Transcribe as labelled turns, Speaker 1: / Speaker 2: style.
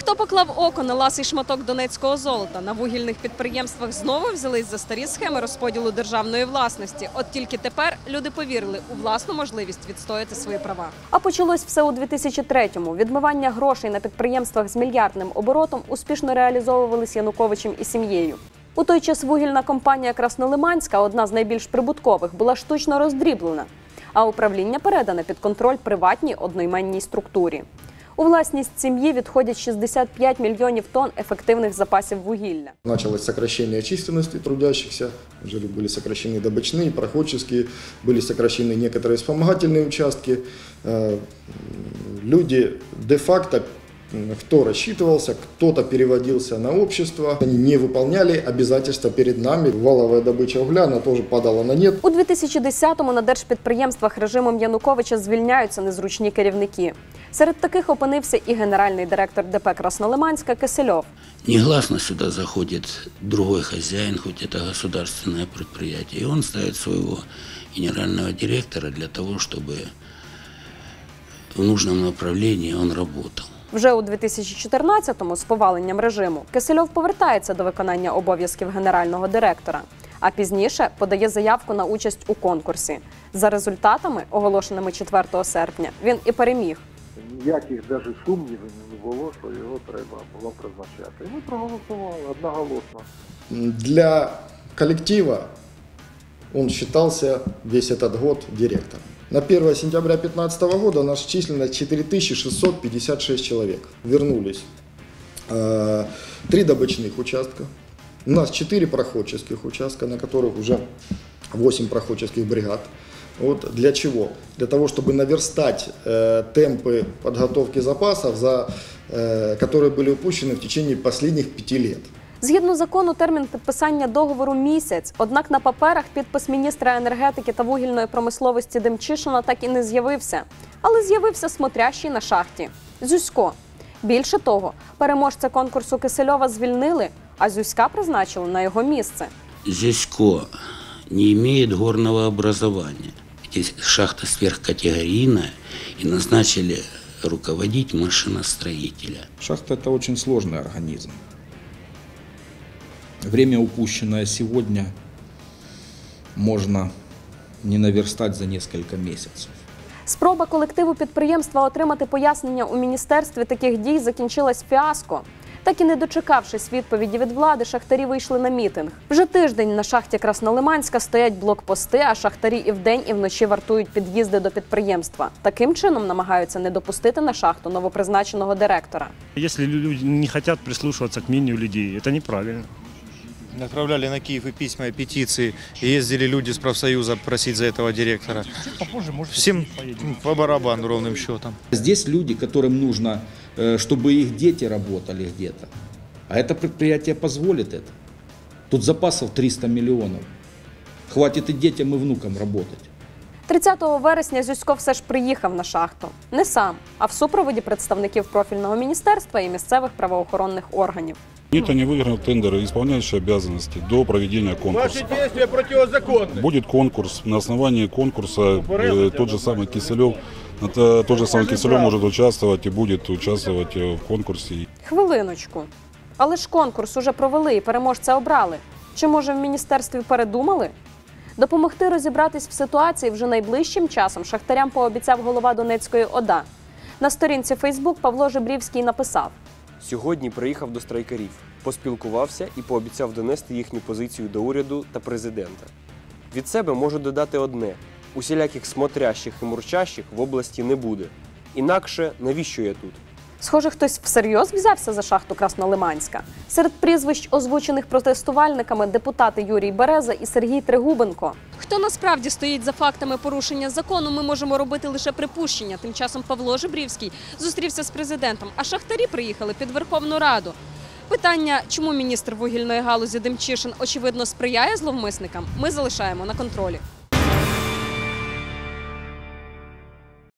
Speaker 1: Хто поклав око на ласий шматок донецького золота? На вугільних підприємствах знову взялись за старі схеми розподілу державної власності. От тільки тепер люди повірили у власну можливість відстояти свої права. А почалось все у 2003-му. Відмивання грошей на підприємствах з мільярдним оборотом успішно реалізовувались Януковичем і сім'єю. У той час вугільна компанія Краснолиманська, одна з найбільш прибуткових, була штучно роздріблена, а управління передане під контроль приватній одноіменній структурі. У власність сім'ї відходять 65 мільйонів тонн ефективних запасів вугілля.
Speaker 2: Началось сокращение численности трудящихся, уже были сокращены добычные, проходческие, были сокращены некоторые вспомогательные участки. Э, Люди де-факто, м, кто рассчитывался, кто-то переводился на общество, они не выполняли обязательства перед нами. Валовая добыча угля, она тоже падала на нет.
Speaker 1: У 2010-му на держпідприємствах режимом Януковича звільняються незручні керівники. Серед таких опинився і генеральний директор ДП Краснолиманська Кисельов.
Speaker 3: Негласно сюда заходит другой хозяин, хоть это государственное предприятие, и он ставит своего генерального директора для того, чтобы в нужном направлении он работал.
Speaker 1: Вже у 2014-му з поваленням режиму Кисельов повертається до виконання обов'язків генерального директора, а пізніше подає заявку на участь у конкурсі. За результатами, оголошеними 4 серпня, він і переміг.
Speaker 4: Ніяких навіть сумнівів не було, що його треба було призначати. І ми проголосували одноголосно.
Speaker 2: Для коллектива он считался весь этот год директором. На 1 сентября 2015 года наша численность 4656 человек. Вернулись э, три добычных участка. У нас 4 проходческих участка, на которых уже 8 проходческих бригад. Вот для чего? Для того, чтобы наверстать э, темпы подготовки запасов, за, э, которые были упущены в течение последних пяти лет.
Speaker 1: Згідно закону, термін підписання договору місяць. Однак на паперах підпис міністра енергетики та вугільної промисловості Демчишина так і не з'явився. Але з'явився смотрящий на шахті Зюсько. Більше того, переможця конкурсу Кисельова звільнили, а Зюська призначили на його місце.
Speaker 3: Зюсько не имеет горного образования. Здесь шахта сверхкатегорийная, и назначили руководить машиностроителя.
Speaker 5: Шахта – это очень сложный организм. Время, упущенное сегодня, можно не наверстать за несколько месяцев.
Speaker 1: Спроба колективу підприємства отримати пояснення у міністерстві таких дій закінчилась фіаско. Так і не дочекавшись відповіді від влади, шахтарі вийшли на мітинг. Вже тиждень на шахті Краснолиманська стоять блокпости, а шахтарі і вдень, і вночі вартують під'їзди до підприємства. Таким чином намагаються не допустити на шахту новопризначеного директора.
Speaker 6: Если люди не хотят прислушиваться к мнению людей, это неправильно.
Speaker 7: Отправляли на Киев и письма, и петиции. И ездили люди с профсоюза просить за этого директора.
Speaker 6: Попозже, может,
Speaker 7: Всем по барабану ровным счетом.
Speaker 5: Здесь люди, которым нужно, э, чтобы их дети работали где-то. А это предприятие позволит это. Тут запасов 300 миллионов. Хватит и детям, и внукам работать.
Speaker 1: 30 вересня Зюсько все ж приїхав на шахту. Не сам, а в супроводі представників профільного міністерства і місцевих правоохоронних органів.
Speaker 8: Никто не выиграл тендеры, исполняющие обязанности до проведения конкурса.
Speaker 9: действия противозаконны.
Speaker 8: Будет конкурс. На основании конкурса э, тот же самый Киселев, это, тот же самый Киселев может участвовать и будет участвовать э, в конкурсе.
Speaker 1: Хвилиночку. Але ж конкурс уже провели і переможця обрали. Чи може в міністерстві передумали? Допомогти розібратись в ситуації вже найближчим часом шахтарям пообіцяв голова Донецької ОДА. На сторінці Фейсбук Павло Жебрівський написав:
Speaker 10: Сьогодні приїхав до страйкарів, поспілкувався і пообіцяв донести їхню позицію до уряду та президента. Від себе можу додати одне: усіляких смотрящих і мурчащих в області не буде. Інакше навіщо я тут?
Speaker 1: Схоже, хтось всерйоз взявся за шахту Краснолиманська. Серед прізвищ, озвучених протестувальниками, депутати Юрій Береза і Сергій Тригубенко. Хто насправді стоїть за фактами порушення закону, ми можемо робити лише припущення. Тим часом Павло Жебрівський зустрівся з президентом, а шахтарі приїхали під Верховну Раду. Питання, чому міністр вугільної галузі Демчишин очевидно сприяє зловмисникам, ми залишаємо на контролі.